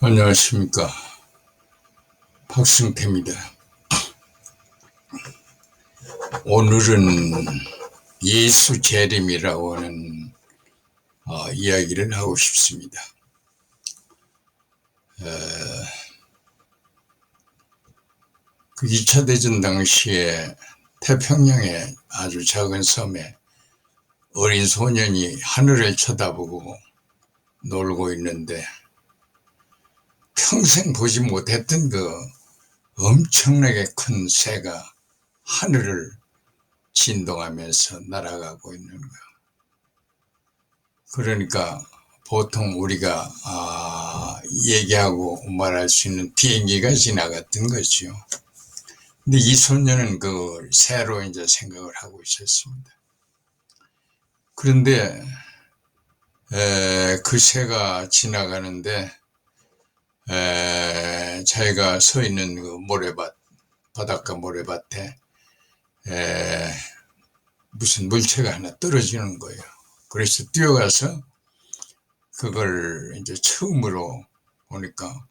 안녕하십니까. 박승태입니다. 오늘은 예수 재림이라고 하는 어, 이야기를 하고 싶습니다. 어, 그 2차 대전 당시에 태평양의 아주 작은 섬에 어린 소년이 하늘을 쳐다보고 놀고 있는데 평생 보지 못했던 그 엄청나게 큰 새가 하늘을 진동하면서 날아가고 있는 거야. 그러니까 보통 우리가 아, 얘기하고 말할 수 있는 비행기가 지나갔던 거죠. 근데 이 소녀는 그 새로 이제 생각을 하고 있었습니다. 그런데 에, 그 새가 지나가는데 에, 자기가 서 있는 그 모래밭 바닷가 모래밭에 에, 무슨 물체가 하나 떨어지는 거예요. 그래서 뛰어가서 그걸 이제 처음으로 보니까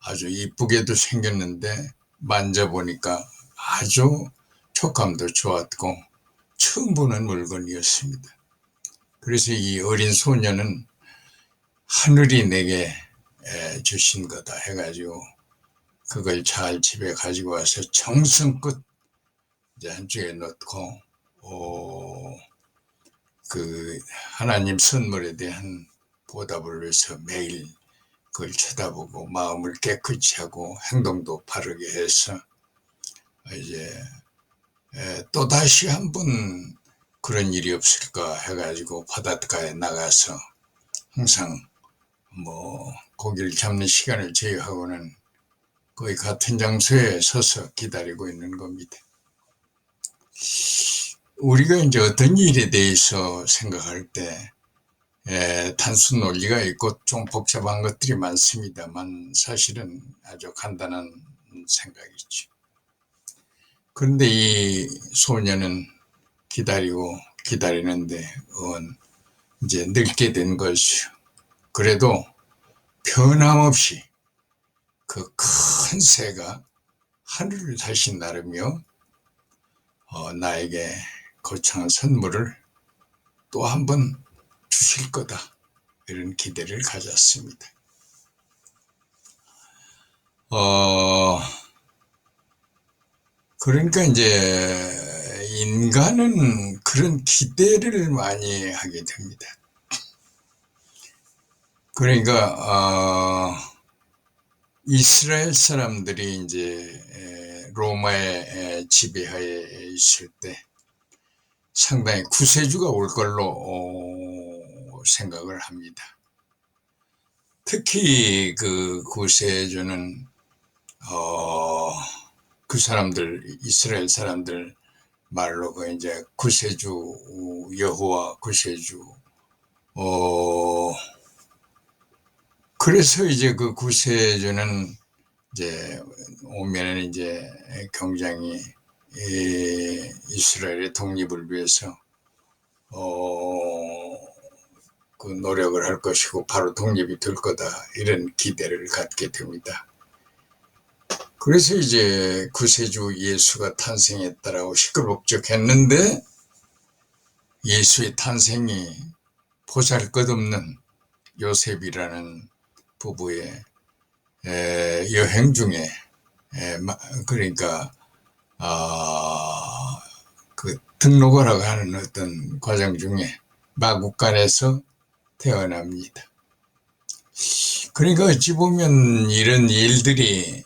아주 이쁘게도 생겼는데 만져보니까 아주 촉감도 좋았고 처음 보는 물건이었습니다. 그래서 이 어린 소녀는 하늘이 내게 주신 거다 해가지고 그걸 잘 집에 가지고 와서 정성껏 이제 한쪽에 넣고 어, 그 하나님 선물에 대한 보답을 위해서 매일 그걸 쳐다보고 마음을 깨끗이 하고 행동도 바르게 해서 이제 또 다시 한 번 그런 일이 없을까 해가지고 바닷가에 나가서 항상 뭐 고기를 잡는 시간을 제외하고는 거의 같은 장소에 서서 기다리고 있는 겁니다. 우리가 이제 어떤 일에 대해서 생각할 때 에, 단순 논리가 있고 좀 복잡한 것들이 많습니다만 사실은 아주 간단한 생각이죠. 그런데 이 소녀는 기다리고 기다리는데 어, 이제 늙게 된 것이요. 그래도 변함없이 그 큰 새가 하늘을 다시 나르며 어, 나에게 거창한 선물을 또 한 번 주실 거다. 이런 기대를 가졌습니다. 어, 그러니까 이제 인간은 그런 기대를 많이 하게 됩니다. 그러니까 어, 이스라엘 사람들이 이제 로마의 지배하에 있을 때 상당히 구세주가 올 걸로 어, 생각을 합니다. 특히 그 구세주는 어, 그 사람들 이스라엘 사람들 말로 그 이제 구세주 여호와 구세주 어 그래서 이제 그 구세주는 이제 오면은 이제 굉장히 이스라엘의 독립을 위해서 어, 그 노력을 할 것이고 바로 독립이 될 거다 이런 기대를 갖게 됩니다. 그래서 이제 구세주 예수가 탄생했다라고 시끌벅적했는데 예수의 탄생이 보잘것없는 요셉이라는 부부의 여행 중에 그러니까 아, 그 등록을 하는 어떤 과정 중에 마국간에서 태어납니다. 그러니까 어찌 보면 이런 일들이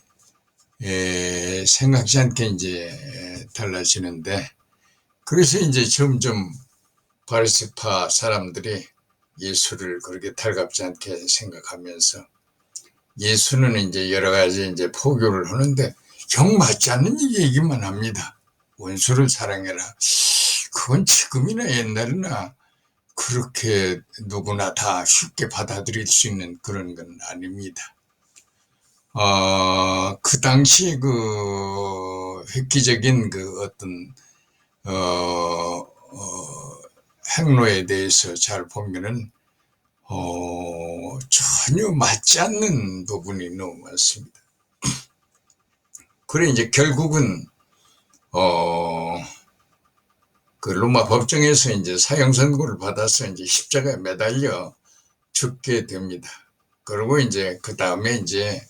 생각지 않게 이제 달라지는데 그래서 이제 점점 바리스파 사람들이 예수를 그렇게 달갑지 않게 생각하면서 예수는 이제 여러 가지 이제 포교를 하는데 형 맞지 않는 얘기만 합니다. 원수를 사랑해라. 그건 지금이나 옛날이나 그렇게 누구나 다 쉽게 받아들일 수 있는 그런 건 아닙니다. 어, 그 당시 그 획기적인 그 어떤, 어, 어, 행로에 대해서 잘 보면은 어, 전혀 맞지 않는 부분이 너무 많습니다. 그래 이제 결국은 어, 그 로마 법정에서 이제 사형 선고를 받아서 이제 십자가에 매달려 죽게 됩니다. 그리고 이제 그 다음에 이제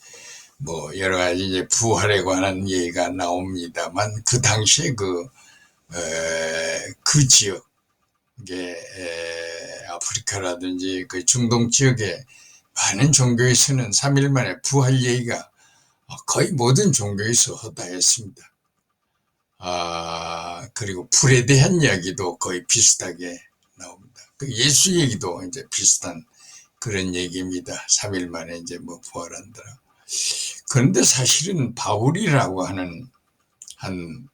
뭐 여러 가지 이제 부활에 관한 얘기가 나옵니다만 그 당시에 그, 에, 그 지역, 이게 에, 아프리카라든지 그 중동 지역에 많은 종교에서는 3일 만에 부활 얘기가 거의 모든 종교에서 허다했습니다. 아, 그리고 불에 대한 이야기도 거의 비슷하게 나옵니다. 그 예수 얘기도 이제 비슷한 그런 얘기입니다. 3일 만에 이제 뭐 부활한다라. 그런데 사실은 바울이라고 하는 한,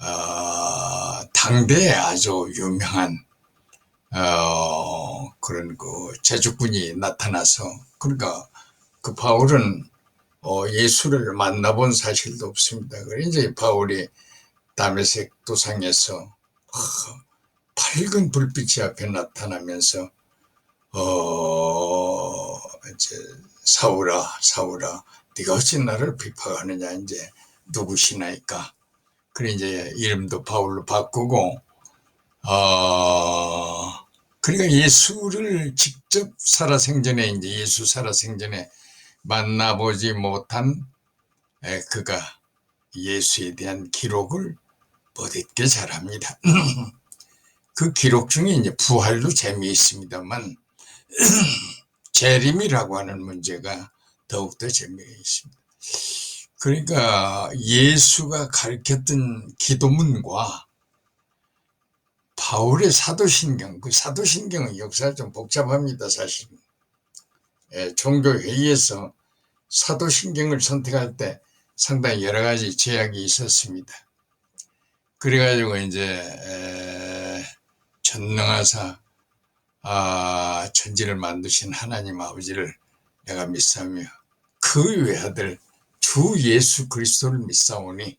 어, 당대에 아주 유명한, 어, 그런 그 제주꾼이 나타나서, 그러니까 그 바울은 어, 예수를 만나본 사실도 없습니다. 그래 이제 바울이 다메섹 도상에서 어, 밝은 불빛이 앞에 나타나면서 어 이제 사울아 사울아 네가 어찌 나를 비판하느냐 이제 누구시나이까 그래 이제 이름도 바울로 바꾸고 어 그러니까 예수를 직접 살아생전에 이제 예수 살아생전에 만나보지 못한 그가 예수에 대한 기록을 못있게 잘합니다. 그 기록 중에 이제 부활도 재미있습니다만 재림이라고 하는 문제가 더욱더 재미있습니다. 그러니까 예수가 가르쳤던 기도문과 바울의 사도신경, 그 사도신경은 역사가 좀 복잡합니다, 사실. 예, 종교회의에서 사도신경을 선택할 때 상당히 여러 가지 제약이 있었습니다. 그래가지고 이제 전능하사 아, 천지를 만드신 하나님 아버지를 내가 믿사며 그 외아들 주 예수 그리스도를 믿사오니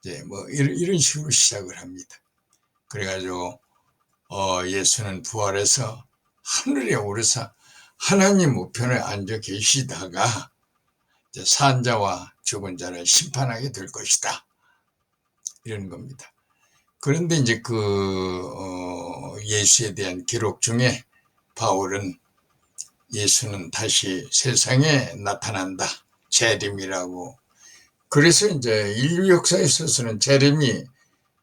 이제 뭐 이런, 이런 식으로 시작을 합니다. 그래가지고 어, 예수는 부활해서 하늘에 오르사 하나님 우편에 앉아 계시다가 산자와 죽은 자를 심판하게 될 것이다. 이런 겁니다. 그런데 이제 그 어, 예수에 대한 기록 중에 바울은 예수는 다시 세상에 나타난다. 재림이라고. 그래서 이제 인류 역사에 있어서는 재림이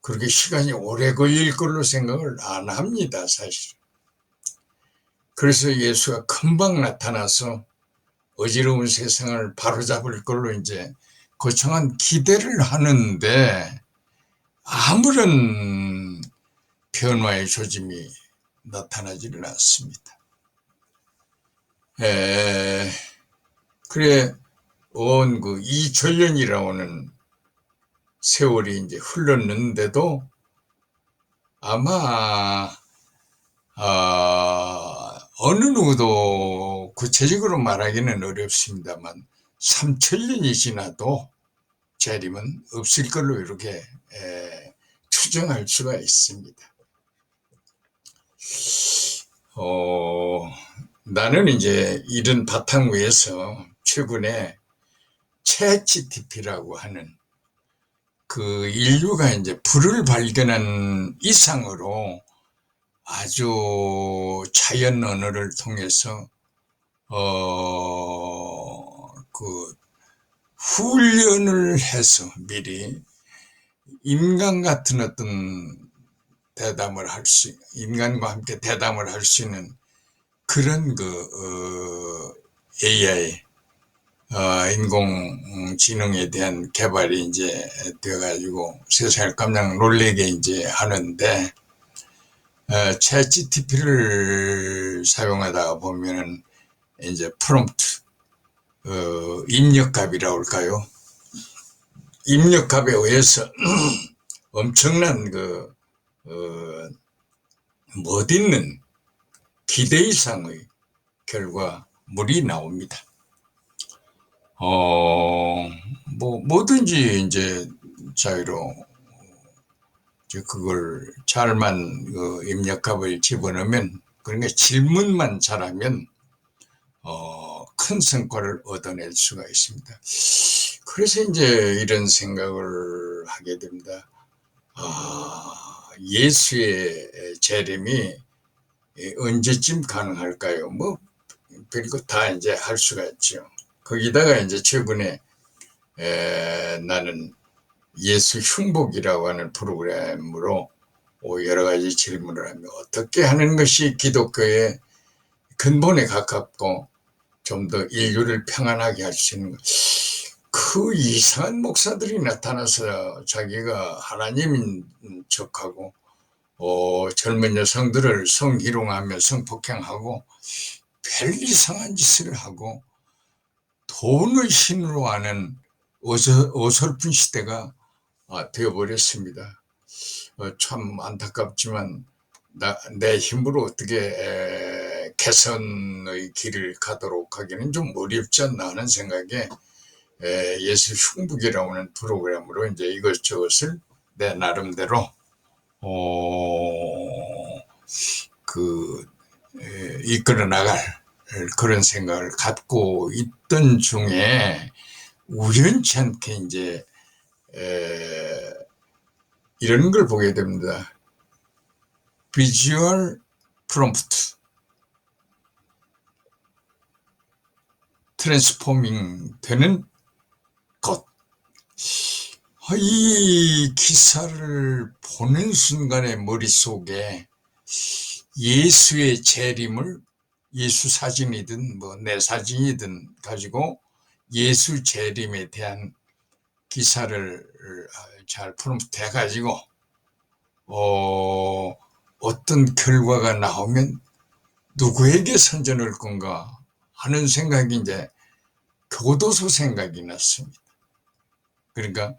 그렇게 시간이 오래 걸릴 걸로 생각을 안 합니다, 사실. 그래서 예수가 금방 나타나서 어지러운 세상을 바로잡을 걸로 이제 거창한 기대를 하는데 아무런 변화의 조짐이 나타나지를 않습니다. 에, 그래, 온 그 이전년이라고는 세월이 이제 흘렀는데도 아마, 아, 어느 누구도 구체적으로 말하기는 어렵습니다만 3천년이 지나도 재림은 없을 걸로 이렇게 에, 추정할 수가 있습니다. 어, 나는 이제 이런 바탕 위에서 최근에 채GTP라고 하는 그 인류가 이제 불을 발견한 이상으로 아주 자연 언어를 통해서 어그 훈련을 해서 미리 인간 같은 어떤 대담을 할 수, 인간과 함께 대담을 할 수 있는 그런 그, 어, AI, 어, 인공지능에 대한 개발이 이제 되어가지고 세상을 깜짝 놀래게 이제 하는데, 어, 챗 GTP를 사용하다 보면은 이제 프롬프트, 어, 입력값이라고 할까요? 입력값에 의해서 엄청난 그, 어, 멋있는 기대 이상의 결과물이 나옵니다. 어, 뭐, 뭐든지 이제 자유로 그걸 잘만 그 입력값을 집어넣으면 그러니까 질문만 잘하면 어, 큰 성과를 얻어낼 수가 있습니다. 그래서 이제 이런 생각을 하게 됩니다. 아, 예수의 재림이 언제쯤 가능할까요? 뭐 별거 다 이제 할 수가 있죠. 거기다가 이제 최근에 에, 나는 예수 흉복이라고 하는 프로그램으로 뭐 여러 가지 질문을 하며 어떻게 하는 것이 기독교의 근본에 가깝고 좀 더 인류를 평안하게 할 수 있는 것. 그 이상한 목사들이 나타나서 자기가 하나님인 척하고 어, 젊은 여성들을 성희롱하며 성폭행하고 별 이상한 짓을 하고 돈을 신으로 하는 어서, 어설픈 시대가 아, 되어버렸습니다. 어, 참 안타깝지만 나, 내 힘으로 어떻게 에, 개선의 길을 가도록 하기는 좀 어렵지 않나 하는 생각에 흉북이라고 하는 프로그램으로 이제 이것저것을 내 나름대로 어, 그 에, 이끌어 나갈 그런 생각을 갖고 있던 중에 우연치 않게 이제 에, 이런 걸 보게 됩니다. 비주얼 프롬프트 트랜스포밍 되는 것. 아, 이 기사를 보는 순간에 머릿속에 예수의 재림을 예수 사진이든 뭐 내 사진이든 가지고 예수 재림에 대한 기사를 잘 프롬프트 해가지고 어, 어떤 결과가 나오면 누구에게 선전할 건가 하는 생각이 이제 교도소 생각이 났습니다. 그러니까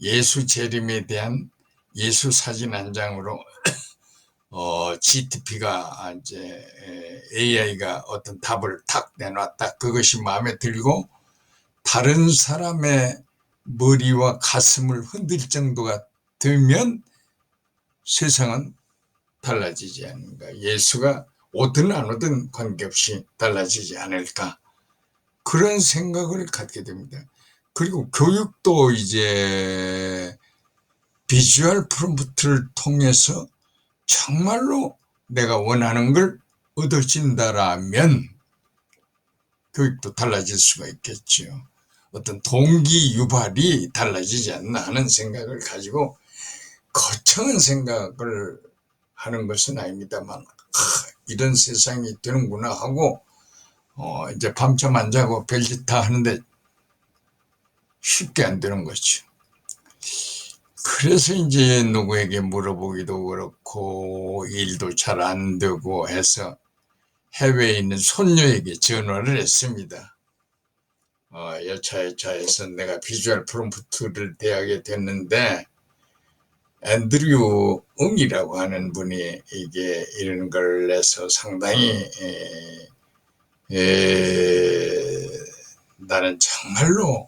예수 재림에 대한 예수 사진 한 장으로 어, GTP가 이제 AI가 어떤 답을 탁 내놨다. 그것이 마음에 들고 다른 사람의 머리와 가슴을 흔들 정도가 되면 세상은 달라지지 않는가. 예수가 오든 안 오든 관계없이 달라지지 않을까. 그런 생각을 갖게 됩니다. 그리고 교육도 이제 비주얼 프롬프트를 통해서 정말로 내가 원하는 걸 얻어진다라면 교육도 달라질 수가 있겠죠. 어떤 동기 유발이 달라지지 않나 하는 생각을 가지고 거창한 생각을 하는 것은 아닙니다만 하, 이런 세상이 되는구나 하고 어, 이제 밤잠 안 자고 별짓 다 하는데 쉽게 안 되는 거죠. 그래서 이제 누구에게 물어보기도 그렇고 일도 잘 안 되고 해서 해외에 있는 손녀에게 전화를 했습니다. 어, 여차 여차해서 내가 비주얼 프롬프트를 대하게 됐는데 앤드류 웅이라고 하는 분이 이게 이런 걸 내서 상당히 에, 에, 나는 정말로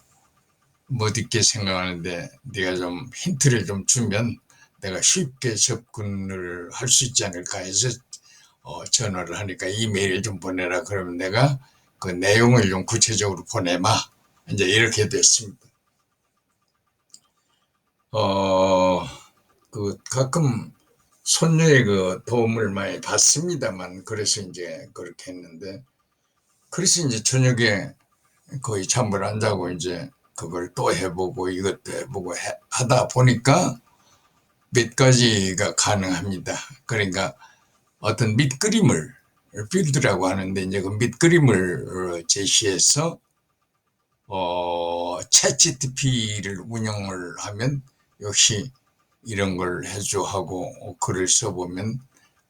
못 잊게 생각하는데 네가 좀 힌트를 좀 주면 내가 쉽게 접근을 할 수 있지 않을까 해서 어, 전화를 하니까 이메일 좀 보내라 그러면 내가 그 내용을 좀 구체적으로 보내마 이제 이렇게 됐습니다. 어, 그 가끔 손녀의 그 도움을 많이 받습니다만 그래서 이제 그렇게 했는데 그래서 이제 저녁에 거의 잠을 안 자고 이제 그걸 또 해보고 이것도 해보고 해, 하다 보니까 몇 가지가 가능합니다. 그러니까 어떤 밑그림을 빌드라고 하는데 이제 그 밑그림을 제시해서 어, 챗GTP를 운영을 하면 역시 이런 걸 해줘 하고 글을 써보면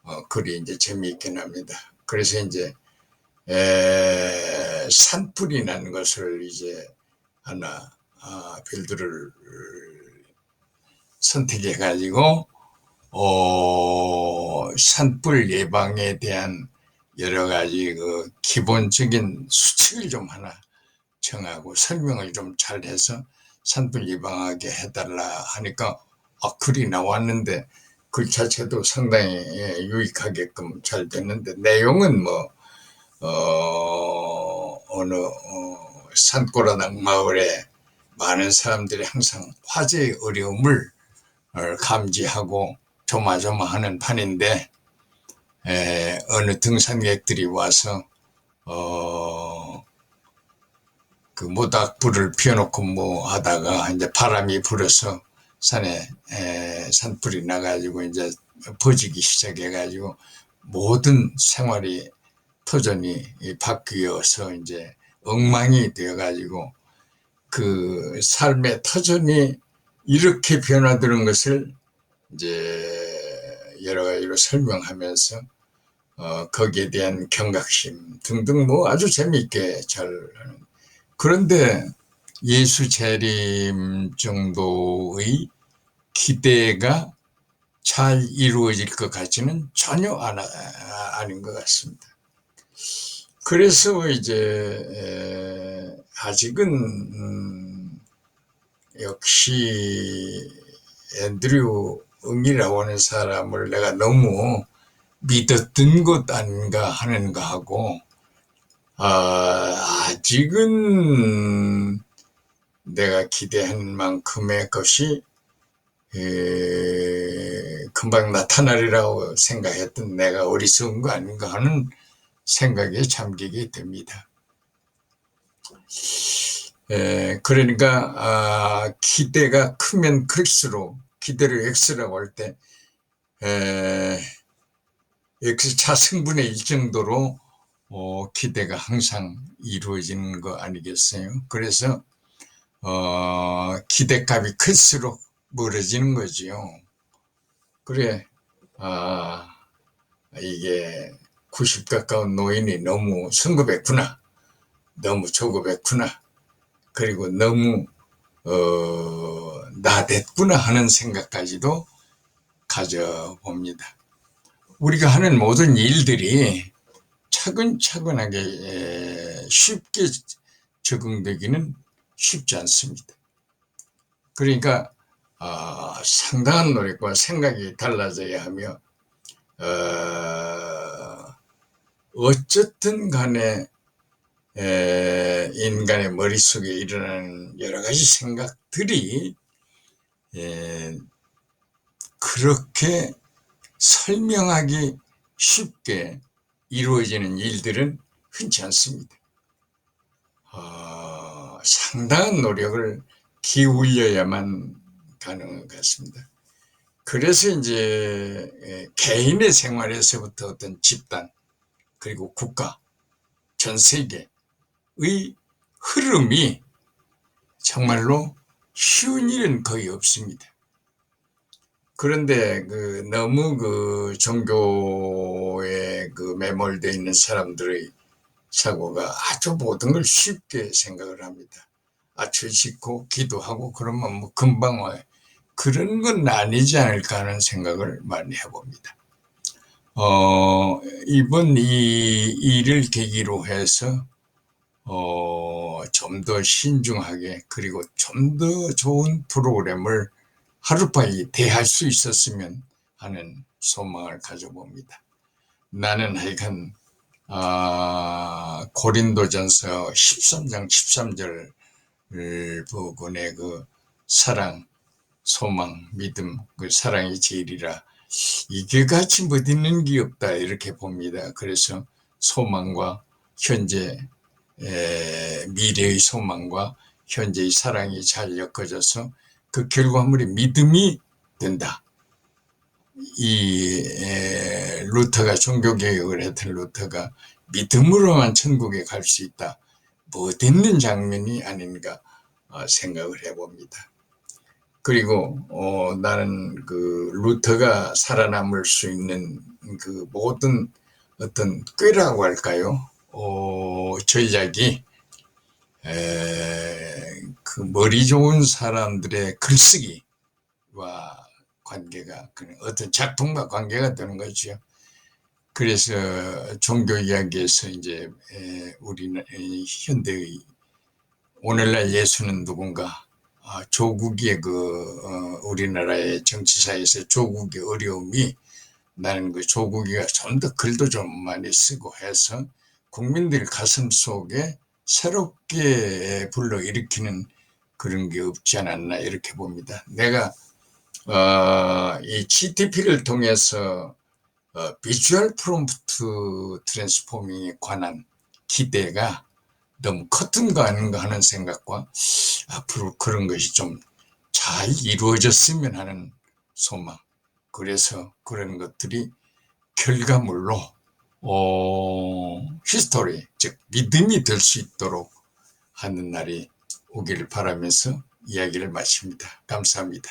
어, 글이 이제 재미있게 납니다. 그래서 이제 에, 산불이라는 것을 이제 하나 아, 빌드를 선택해 가지고 어, 산불 예방에 대한 여러 가지 그 기본적인 수칙을 좀 하나 정하고 설명을 좀 잘해서 산불 예방하게 해달라 하니까 아, 글이 나왔는데 글 자체도 상당히 예, 유익하게끔 잘 됐는데 내용은 뭐 어, 어느 어, 산골아당 마을에 많은 사람들이 항상 화재의 어려움을 어, 감지하고 조마조마하는 판인데 에, 어느 등산객들이 와서 어, 그 모닥 불을 피워놓고 뭐 하다가 이제 바람이 불어서 산에 에, 산불이 나가지고 이제 퍼지기 시작해가지고 모든 생활이 터전이 이 바뀌어서 이제 엉망이 되어가지고 그 삶의 터전이 이렇게 변화되는 것을 이제 여러 가지로 설명하면서 어, 거기에 대한 경각심 등등 뭐 아주 재미있게 잘 하는. 그런데 예수 재림 정도의 기대가 잘 이루어질 것 같지는 전혀 안, 아, 아닌 것 같습니다. 그래서 이제 에, 아직은 음, 역시 앤드류 응이라고 하는 사람을 내가 너무 믿었던 것 아닌가 하는 거 하고 아, 아직은 내가 기대한 만큼의 것이 에, 금방 나타나리라고 생각했던 내가 어리석은 거 아닌가 하는 생각에 잠기게 됩니다. 에, 그러니까 아, 기대가 크면 클수록 기대를 X라고 할 때 X 차 승분의 일 정도로 어, 기대가 항상 이루어지는 거 아니겠어요? 그래서 어, 기대값이 클수록 멀어지는 거지요. 그래, 아, 이게 90 가까운 노인이 너무 성급했구나. 너무 조급했구나. 그리고 너무, 어, 나댔구나 하는 생각까지도 가져봅니다. 우리가 하는 모든 일들이 차근차근하게 쉽게 적응되기는 쉽지 않습니다. 그러니까 어, 상당한 노력과 생각이 달라져야 하며 어, 어쨌든 간에 에, 인간의 머릿속에 일어나는 여러 가지 생각들이 에, 그렇게 설명하기 쉽게 이루어지는 일들은 흔치 않습니다. 어, 상당한 노력을 기울여야만 가능한 것 같습니다. 그래서 이제 예, 개인의 생활에서부터 어떤 집단 그리고 국가 전 세계의 흐름이 정말로 쉬운 일은 거의 없습니다. 그런데 그 너무 그 종교에 그 매몰되어 있는 사람들의 사고가 아주 모든 걸 쉽게 생각을 합니다. 아주 짓고 기도하고 그러면 뭐 금방 와요. 그런 건 아니지 않을까 하는 생각을 많이 해봅니다. 어, 이번 이 일을 계기로 해서, 어, 좀 더 신중하게, 그리고 좀 더 좋은 프로그램을 하루빨리 대할 수 있었으면 하는 소망을 가져봅니다. 나는 하여간, 아, 고린도전서 13장 13절 부분의 그 사랑, 소망, 믿음, 그 사랑이 제일이라 이게 같이 못 있는 게 없다 이렇게 봅니다. 그래서 소망과 현재 에, 미래의 소망과 현재의 사랑이 잘 엮어져서 그 결과물이 믿음이 된다. 이 에, 루터가 종교개혁을 했던 루터가 믿음으로만 천국에 갈 수 있다. 못 있는 장면이 아닌가 어, 생각을 해봅니다. 그리고 어, 나는 그 루터가 살아남을 수 있는 그 모든 어떤 꾀라고 할까요? 어, 전략이 에, 그 머리 좋은 사람들의 글쓰기와 관계가 어떤 작품과 관계가 되는 거죠. 그래서 종교 이야기에서 이제 우리는 현대의 오늘날 예수는 누군가 아, 조국의 그 어, 우리나라의 정치사에서 조국의 어려움이 나는 그 조국이가 좀 더 글도 좀 많이 쓰고 해서 국민들 가슴 속에 새롭게 불러일으키는 그런 게 없지 않았나 이렇게 봅니다. 내가 어, 이 GTP를 통해서 어, 비주얼 프롬프트 트랜스포밍에 관한 기대가 너무 컸던가 아닌가 하는 생각과 앞으로 그런 것이 좀 잘 이루어졌으면 하는 소망. 그래서 그런 것들이 결과물로 어, 히스토리, 즉 믿음이 될 수 있도록 하는 날이 오기를 바라면서 이야기를 마칩니다. 감사합니다.